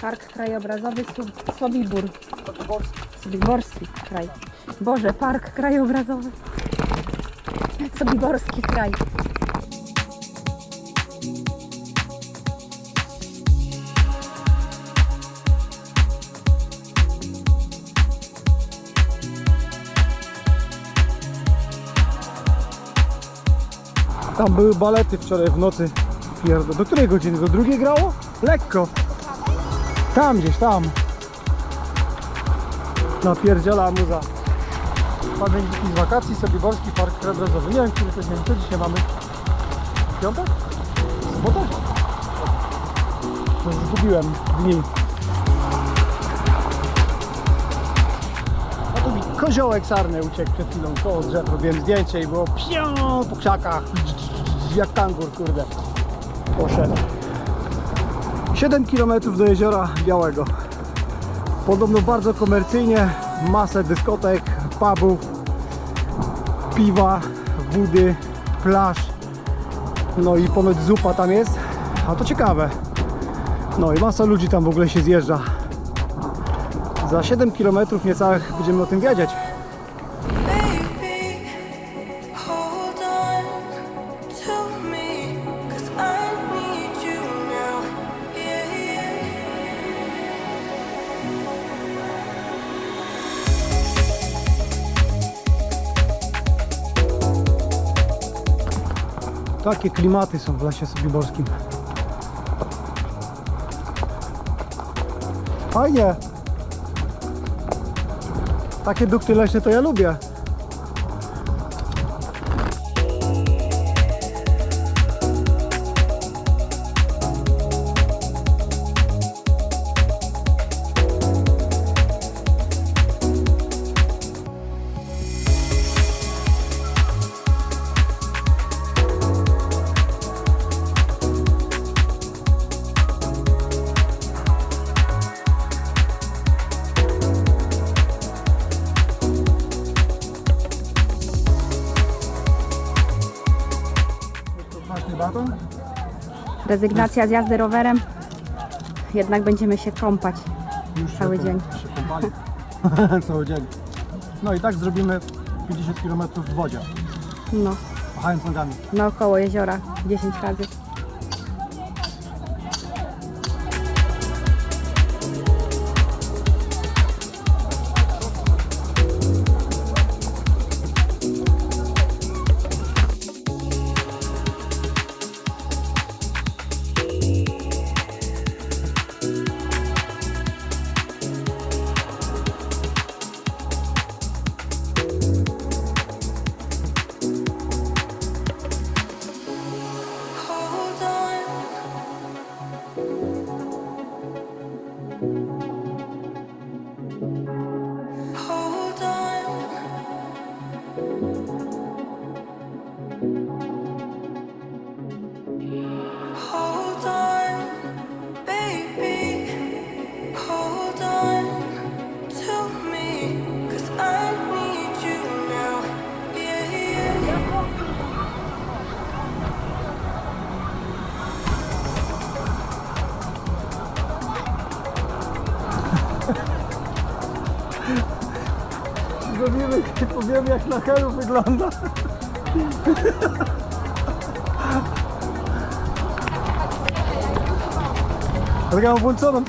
Park krajobrazowy Sobibór. Sobiborski kraj. Boże, park krajobrazowy. Sobiborski kraj. Tam były balety wczoraj w nocy. Pierdo. Do której godziny? Do drugiej grało? Lekko. Tam gdzieś, tam. Napierdziela muza. Pamiętniki z wakacji, Sobiborski Park Krajobrazowy. Nie wiem, który to dzień. Co dzisiaj mamy? Piątek? Sobota? To zgubiłem dni. A tu mi koziołek sarny uciekł przed chwilą koło drzew. Robiłem zdjęcie i było pią po krzakach. Jak tangur, kurde. Poszedł. 7 km do jeziora Białego. Podobno bardzo komercyjnie, masę dyskotek, pubów, piwa, wody, plaż. No i ponoć zupa tam jest. A to ciekawe. No i masa ludzi tam w ogóle się zjeżdża. Za 7 km niecałych będziemy o tym wiedzieć. Takie klimaty są w lesie sobiborskim. Fajnie. Takie dukty leśne to ja lubię. Rezygnacja z jazdy rowerem. Jednak będziemy się kąpać. Już Cały się dzień. Się kąpali. Cały dzień. No i tak zrobimy 50 km w wodzie. No, Machając nogami. naokoło jeziora 10 razy. Zrobimy i powiemy jak na helu wygląda. Ale ja mam włączoną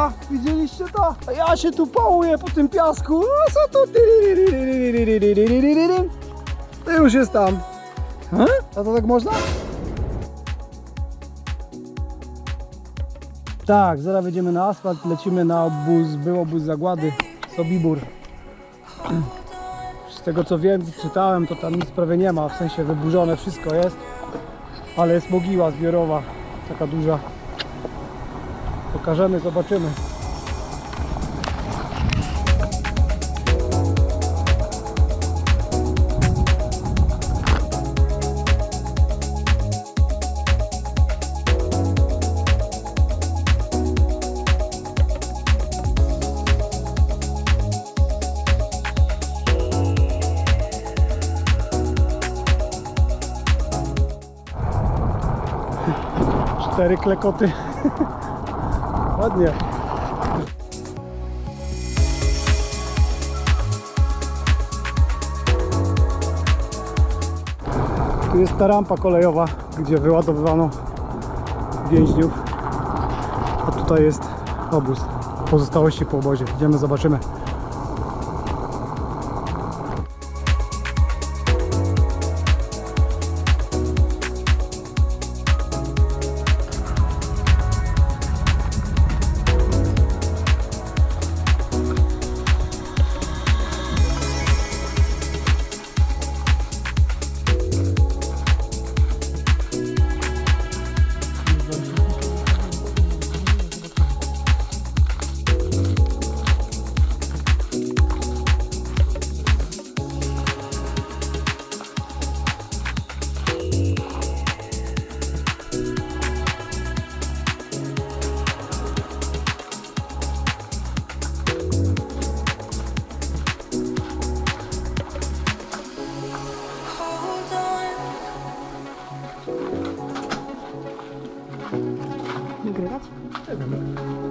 Dobra, a ja się tu pałuję po tym piasku. A co tu? To już jest tam. A to tak można? Tak, zaraz wejdziemy na asfalt, lecimy na obóz, był obóz zagłady, Sobibór. Z tego co wiem, czytałem, to tam nic prawie nie ma, w sensie wyburzone wszystko jest, ale jest mogiła zbiorowa, taka duża. Pokażemy, zobaczymy. Cztery klekoty. Ładnie. Tu jest ta rampa kolejowa, gdzie wyładowywano więźniów. A tutaj jest obóz. Pozostałości po obozie. Idziemy, zobaczymy. Hoşçakalın.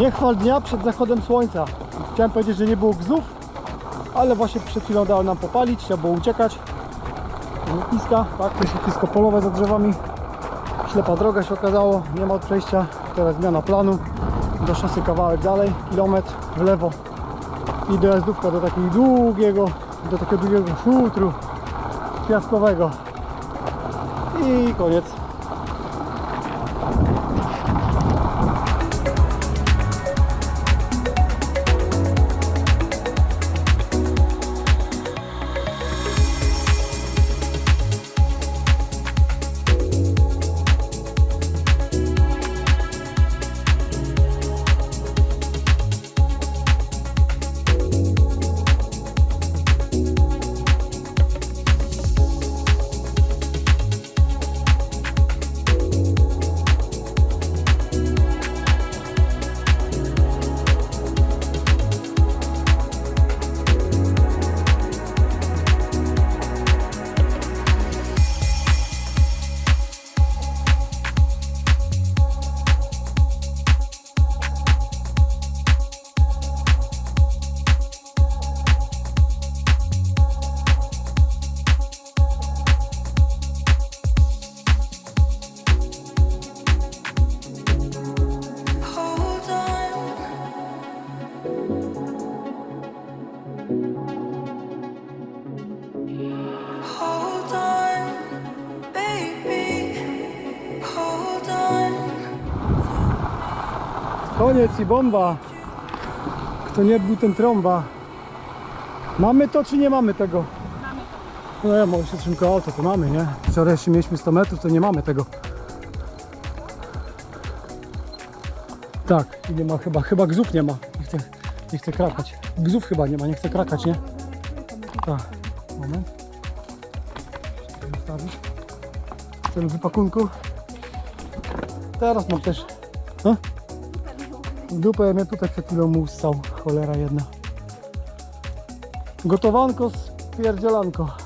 Nie chwal dnia przed zachodem słońca. Chciałem powiedzieć, że nie było gzów, ale właśnie przed chwilą dało nam popalić, trzeba było uciekać. Lotniska, tak, to jest lotnisko polowe za drzewami. Ślepa droga się okazało, nie ma od przejścia. Teraz zmiana planu. Do szosy kawałek dalej, kilometr w lewo i dojazdówka do takiego długiego, do takiego długiego szutru piaskowego. I koniec. Koniec i bomba. Kto nie był ten trąba. Mamy to czy nie mamy tego? No ja może się trzymko auto, to mamy, nie? Wczoraj jeszcze mieliśmy 100 metrów, to nie mamy tego. Tak, nie ma chyba, chyba gzów nie ma. Nie chcę, nie chcę krakać. Gzów chyba nie ma, nie chcę krakać, nie? Tak, moment. W celu wypakunku. Teraz mam też... Dupę mnie tutaj przed chwilą mu cholera jedna. Gotowanko z pierdzielanko.